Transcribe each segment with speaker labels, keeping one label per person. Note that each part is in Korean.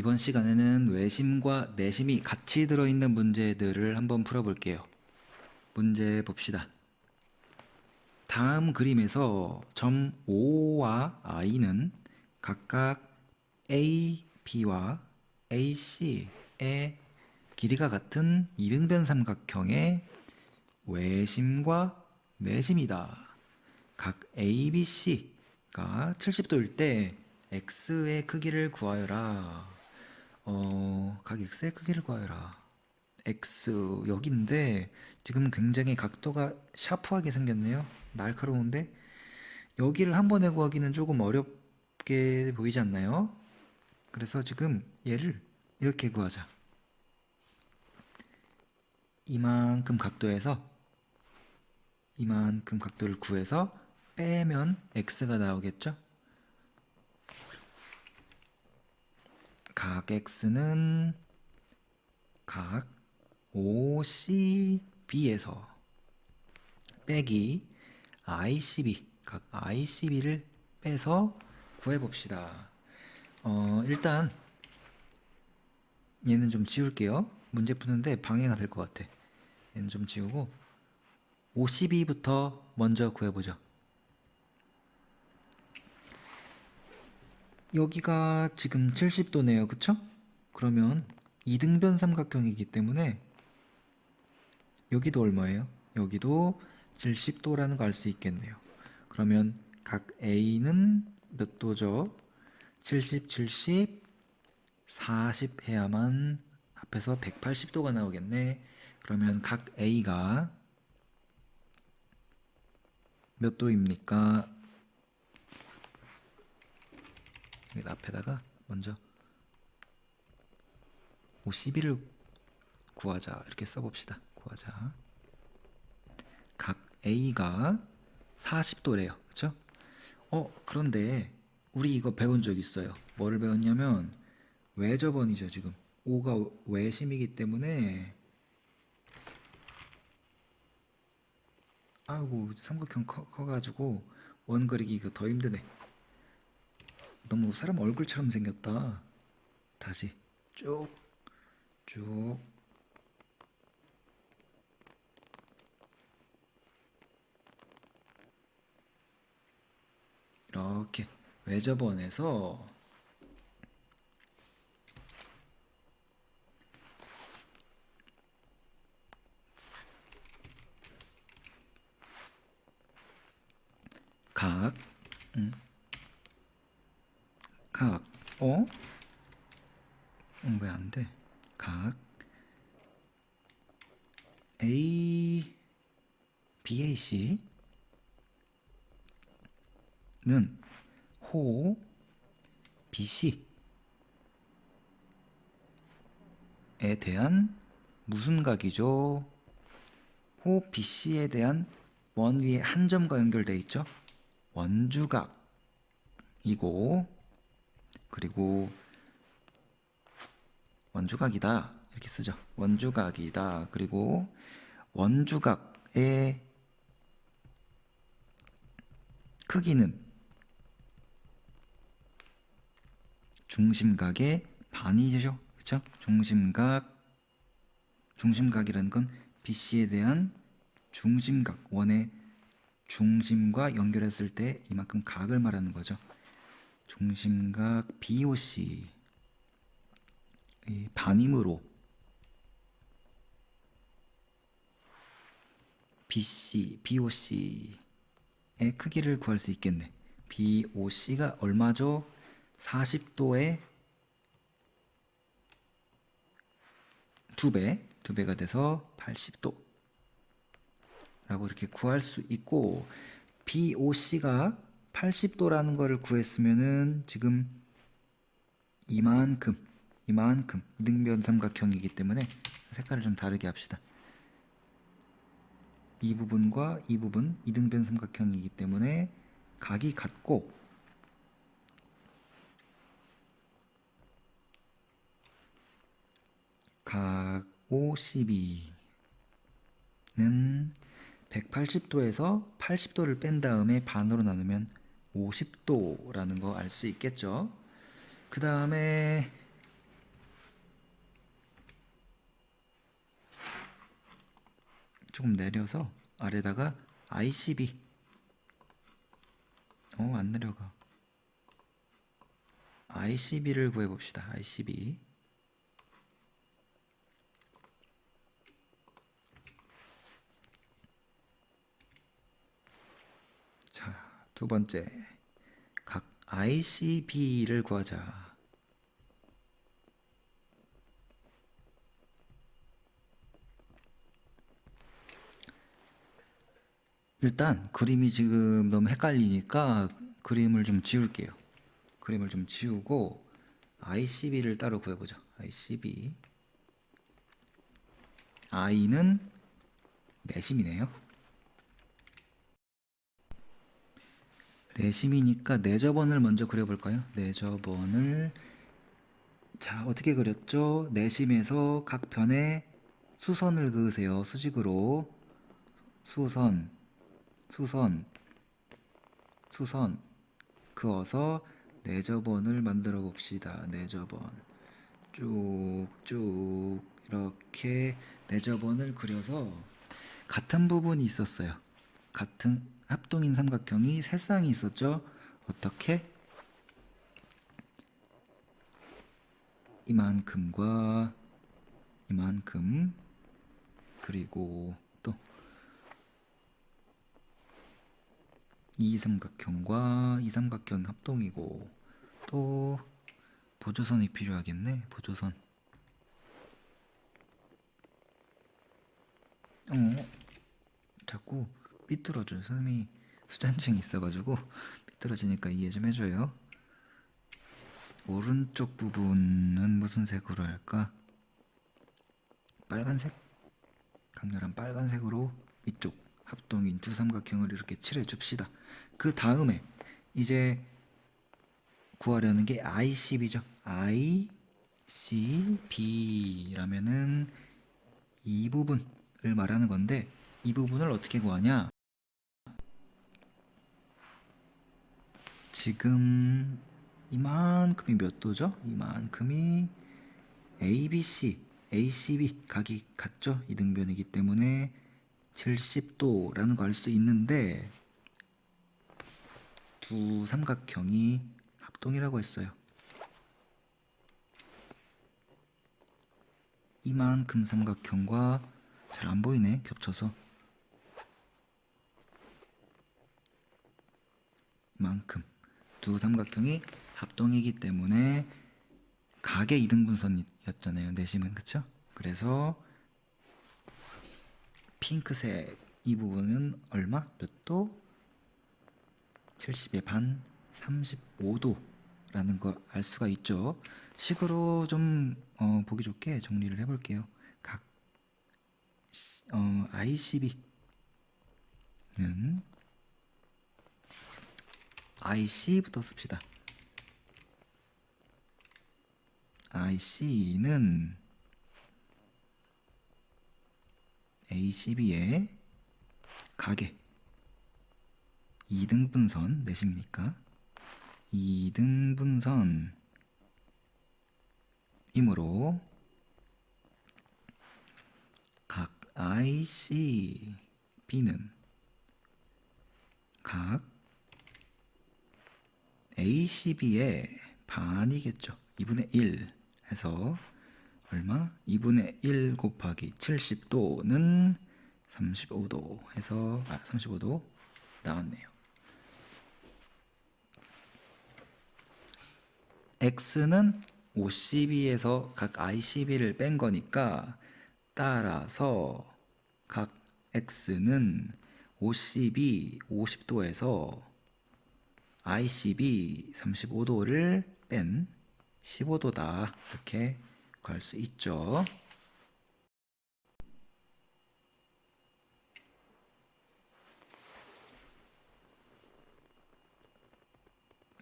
Speaker 1: 이번 시간에는 외심과 내심이 같이 들어있는 문제들을 한번 풀어볼게요. 문제 봅시다. 다음 그림에서 점 O와 I는 각각 A, B와 AC의 길이가 같은 이등변 삼각형의 외심과 내심이다. 각 A, B, C가 70도일 때 X의 크기를 구하여라. 어, 각 X의 크기를 구하여라. X 여기인데 지금 굉장히 각도가 샤프하게 생겼네요. 날카로운데 여기를 한 번에 구하기는 조금 어렵게 보이지 않나요? 그래서 지금 얘를 이렇게 구하자. 이만큼 각도에서 이만큼 각도를 구해서 빼면 x가 나오겠죠? 각 x는 각 OCB에서 빼기 ICB 각 ICB를 빼서 구해봅시다. 어, 일단 얘는 좀 지울게요. 문제 푸는데 방해가 될 것 같아. 얘는 좀 지우고 52부터 먼저 구해보죠. 여기가 지금 70도네요. 그쵸? 그러면 이등변 삼각형이기 때문에 여기도 얼마예요? 여기도 70도라는 걸 알 수 있겠네요. 그러면 각 A는 몇 도죠? 70, 70, 40 해야만 합해서 180도가 나오겠네. 그러면 각 A가 몇 도입니까? 여기 앞에다가 먼저 51을 구하자 이렇게 써봅시다. 구하자. 각 A가 40도래요. 그쵸? 어, 그런데 우리 이거 배운 적 있어요. 뭐를 배웠냐면 외접원이죠, 지금. 5가 외심이기 때문에 아이고 삼각형 커, 커가지고 원 그리기가 더 힘드네. 너무 사람 얼굴처럼 생겼다. 다시 쭉, 쭉. 이렇게 외접원에서 각, 음, 각, 어? 왜 안 돼? 각 A, BAC는 호 BC에 대한 무슨 각이죠? 호 BC에 대한 원 위에 한 점과 연결돼 있죠? 원주각이고 그리고 원주각이다 이렇게 쓰죠. 원주각이다. 그리고 원주각의 크기는 중심각의 반이죠. 그렇죠? 중심각 중심각이라는 건 BC에 대한 중심각 원의 중심과 연결했을 때 이만큼 각을 말하는 거죠. 중심각 BOC 이 반임으로 BC, BOC의 크기를 구할 수 있겠네. BOC가 얼마죠? 40도에 두 배, 두 배가 돼서 80도. 라고 이렇게 구할 수 있고 BOC가 80도라는 것을 구했으면은 지금 이만큼 이만큼 이등변 삼각형이기 때문에 색깔을 좀 다르게 합시다. 이 부분과 이 부분 이등변 삼각형이기 때문에 각이 같고 각 OCB는 180도에서 80도를 뺀 다음에 반으로 나누면 50도라는 거 알 수 있겠죠. 그 다음에 조금 내려서 아래다가 ICB 어, 안 내려가 ICB를 구해봅시다. ICB 두 번째. 각 ICB를 구하자. 일단 그림이 지금 너무 헷갈리니까 그림을 좀 지울게요. 그림을 좀 지우고 ICB를 따로 구해보죠. ICB. I는 내심이네요. 내심이니까 내저번을 먼저 그려볼까요? 내저번을 자 어떻게 그렸죠? 내심에서 각 변에 수선을 그으세요. 수직으로 수선 수선 수선 그어서 내저번을 만들어 봅시다. 내저번 쭉쭉 이렇게 내저번을 그려서 같은 부분이 있었어요. 같은 합동인 삼각형이 세 쌍이 있었죠. 어떻게? 이만큼과 이만큼 그리고 또 이 삼각형과 이 삼각형 합동이고 또 보조선이 필요하겠네. 보조선. 어, 자꾸 삐뚤어져요. 선생님이 수전증이 있어가지고 삐뚤어지니까 이해 좀 해줘요. 오른쪽 부분은 무슨 색으로 할까? 빨간색? 강렬한 빨간색으로 이쪽 합동인 두 삼각형을 이렇게 칠해 줍시다. 그 다음에 이제 구하려는 게 ICB죠. ICB라면은 이 부분을 말하는 건데 이 부분을 어떻게 구하냐? 지금 이만큼이 몇 도죠? 이만큼이 ABC, ACB 각이 같죠? 이등변이기 때문에 70도라는 걸 알 수 있는데 두 삼각형이 합동이라고 했어요. 이만큼 삼각형과 잘 안 보이네 겹쳐서 이만큼 두 삼각형이 합동이기 때문에 각의 이등분선이었잖아요 내심은 그쵸? 그래서 핑크색 이 부분은 얼마? 몇 도? 70의 반 35도라는 걸 알 수가 있죠. 식으로 좀 어, 보기 좋게 정리를 해볼게요. 각 어, ICB는 IC부터 씁시다. IC는 ACB의 가계 2등분선 내십니까? 2등분선 이므로 각 ICB는 각 ACB의 반이겠죠. 2분의 1 해서 얼마? 2분의 1 곱하기 70도는 35도 해서 아 35도 나왔네요. x는 52에서 각 ICB를 뺀 거니까 따라서 각 x는 52, 50도에서 ICB 35도를 뺀 15도다 이렇게 구할 수 있죠.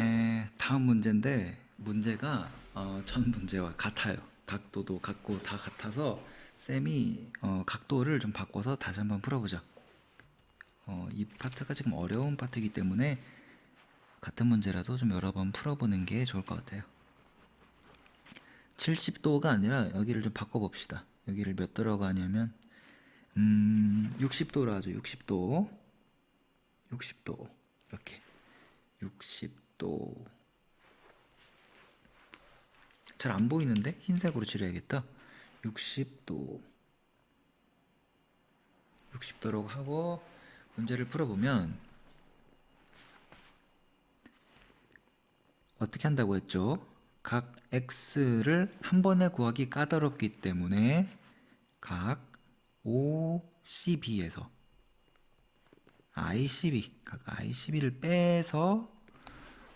Speaker 1: 에, 다음 문제인데 문제가 어, 전 문제와 같아요. 각도도 같고 다 같아서 쌤이 어, 각도를 좀 바꿔서 다시 한번 풀어보자. 어, 이 파트가 지금 어려운 파트이기 때문에 같은 문제라도 좀 여러 번 풀어보는 게 좋을 것 같아요. 70도가 아니라 여기를 좀 바꿔봅시다. 여기를 몇 들어가냐면 음, 60도로 하죠. 60도. 60도. 이렇게. 60도. 잘 안 보이는데 흰색으로 칠해야겠다. 60도. 60도라고 하고 문제를 풀어보면 어떻게 한다고 했죠? 각 x를 한 번에 구하기 까다롭기 때문에 각 OCB에서 ICB, 각 ICB를 빼서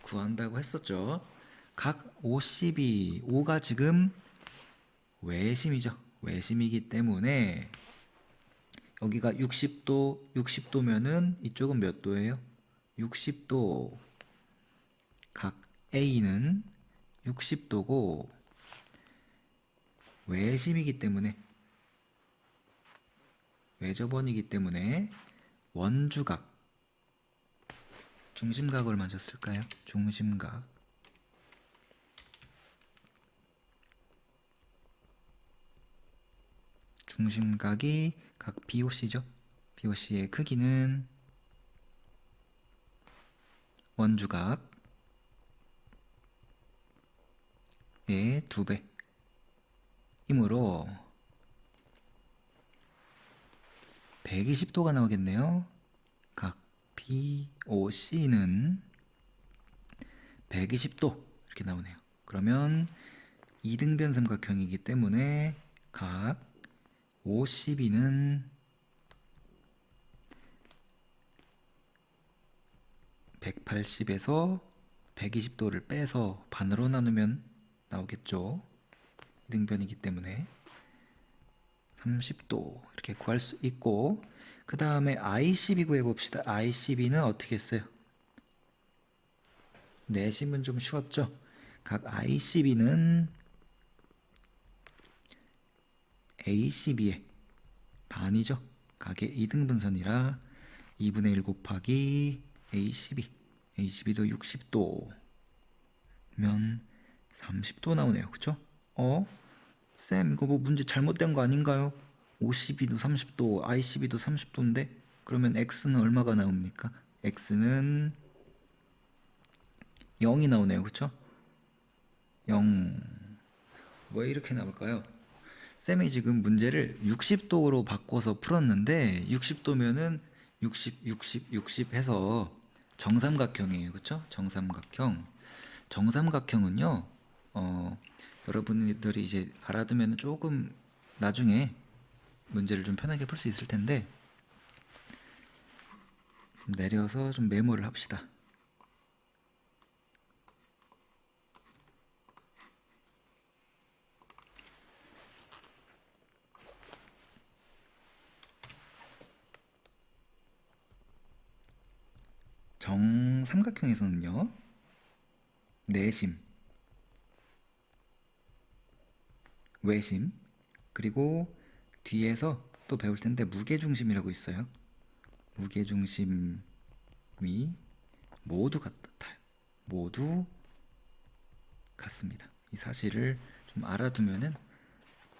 Speaker 1: 구한다고 했었죠. 각 OCB, O가 지금 외심이죠. 외심이기 때문에 여기가 60도, 60도면은 이쪽은 몇 도예요? 60도. 각 A는 60도고 외심이기 때문에 외접원이기 때문에 원주각 중심각을 먼저 쓸까요? 중심각 중심각이 각 BOC죠. BOC의 크기는 원주각 의두 배. 이므로 120도가 나오겠네요. 각 BOC는 120도 이렇게 나오네요. 그러면 이등변 삼각형이기 때문에 각 OCB는 180에서 120도를 빼서 반으로 나누면 나오겠죠. 이등변이기 때문에 30도 이렇게 구할 수 있고 그 다음에 ICB 구해봅시다. ICB는 어떻게 했어요? 내심은 좀 쉬웠죠? 각 ICB는 ACB의 반이죠. 각의 이등분선이라 2분의 1 곱하기 ACB ACB도 60도면 30도 나오네요. 그쵸? 어? 쌤, 이거 뭐 문제 잘못된 거 아닌가요? 52도 30도, ICB도 30도인데? 그러면 X는 얼마가 나옵니까? X는 0이 나오네요. 그쵸? 0. 왜 이렇게 나올까요? 쌤이 지금 문제를 60도로 바꿔서 풀었는데 60도면은 60, 60, 60 해서 정삼각형이에요. 그쵸? 정삼각형. 정삼각형은요, 어, 여러분들이 이제 알아두면 조금 나중에 문제를 좀 편하게 풀 수 있을 텐데, 좀 내려서 좀 메모를 합시다. 정삼각형에서는요, 내심, 외심, 그리고 뒤에서 또 배울 텐데 무게중심이라고 있어요. 무게중심이 모두 같아요. 모두 같습니다. 이 사실을 좀 알아두면은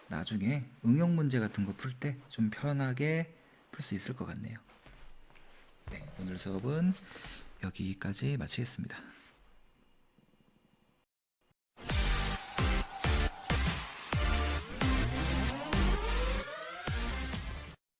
Speaker 1: 나중에 응용 문제 같은 거 풀 때 좀 편하게 풀 수 있을 것 같네요. 네, 오늘 수업은 여기까지 마치겠습니다.